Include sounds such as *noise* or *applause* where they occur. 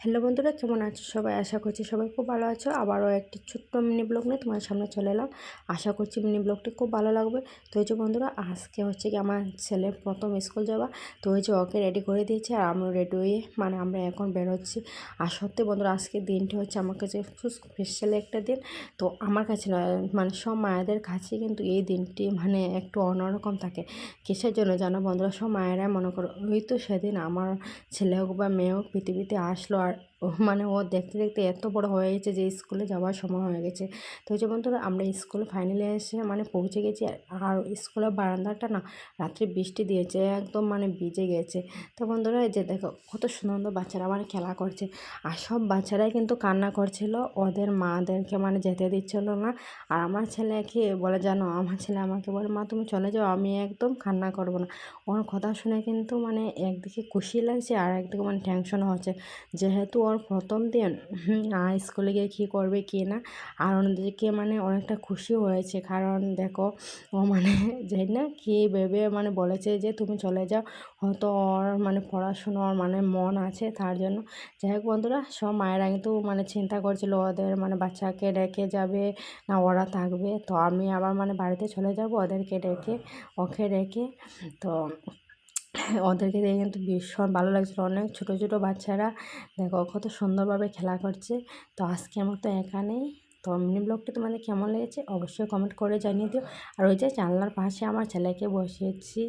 Hello বন্ধুরা, কেমন আছো সবাই? আশা করছি সবাই খুব ভালো আছো। আবারও একটি ছোট্ট মিনি ব্লগ নিয়ে তোমার সামনে চলে এলাম। আশা করছি মিনি ব্লগটি খুব ভালো লাগবে। তো এই যে বন্ধুরা, আজকে হচ্ছে কি আমার ছেলে প্রথম স্কুল যাওয়া। তো ওই যে ওকে রেডি করে দিয়েছে আর আমরা রেডি হয়ে মানে আমরা এখন বেরোচ্ছি। আর সত্যি বন্ধুরা, আজকে দিনটি হচ্ছে আমার কাছে স্পেশাল একটা দিন। তো আমার কাছে না মানে সব মায়েদের কাছে কিন্তু এই দিনটি মানে একটু অন্যরকম থাকে। কিসের জন্য জানো বন্ধুরা? সব মায়েরাই মনে করো, ওই তো সেদিন আমার ছেলে হোক বা মেয়ে হোক পৃথিবীতে আসলো আর ও মানে ও দেখতে দেখতে এত বড় হয়ে গেছে যে স্কুলে যাওয়ার সময় হয়ে গেছে। তো যে বন্ধুরা, আমরা স্কুলে ফাইনালে এসে মানে পৌঁছে গেছি। আর স্কুলের বারান্দাটা না রাত্রে বৃষ্টি দিয়েছে, একদম মানে ভিজে গেছে। তো বন্ধুরা যে দেখো, কত সুন্দর বাচ্চারা মানে খেলা করছে। আর সব বাচ্চারাই কিন্তু কান্না করছিল, ওদের মাদেরকে মানে যেতে দিচ্ছিল না। আর আমার ছেলেকে বলে, জানো, আমার ছেলে আমাকে বলে, মা, তুমি চলে যাও, আমি একদম কান্না করব না। ওর কথা শুনে কিন্তু মানে একদিকে খুশি লাগছে, আর একদিকে মানে টেনশনও হচ্ছে। যেহেতু ওর প্রথম দিন স্কুলে গিয়ে কী করবে কী না, আর অন্যদিকে মানে অনেকটা খুশি হয়েছে। কারণ দেখো, ও মানে *laughs* যে না কী ভেবে মানে বলেছে যে, তুমি চলে যাও। হয়তো ওর মানে পড়াশুনোর মানে মন আছে তার জন্য। যাই হোক বন্ধুরা, সব মায়েরা কিন্তু মানে চিন্তা করছিল ওদের মানে বাচ্চাকে রেখে যাবে না ওরা থাকবে। তো আমি আবার মানে বাড়িতে চলে যাব ওদেরকে রেখে ওকে রেখে তো ওদেরকে দেখে কিন্তু ভীষণ ভালো লাগছিল। অনেক ছোটো ছোটো বাচ্চারা, দেখো কত সুন্দরভাবে খেলা করছে। তো আজকে আজকের মতো এখানেই। তো মিনি ব্লগটি তোমাদের কেমন লেগেছে? অবশ্যই কমেন্ট করে জানিয়ে দিও। আর ওই যে জানলার পাশে আমার ছেলেকে বসিয়েছি।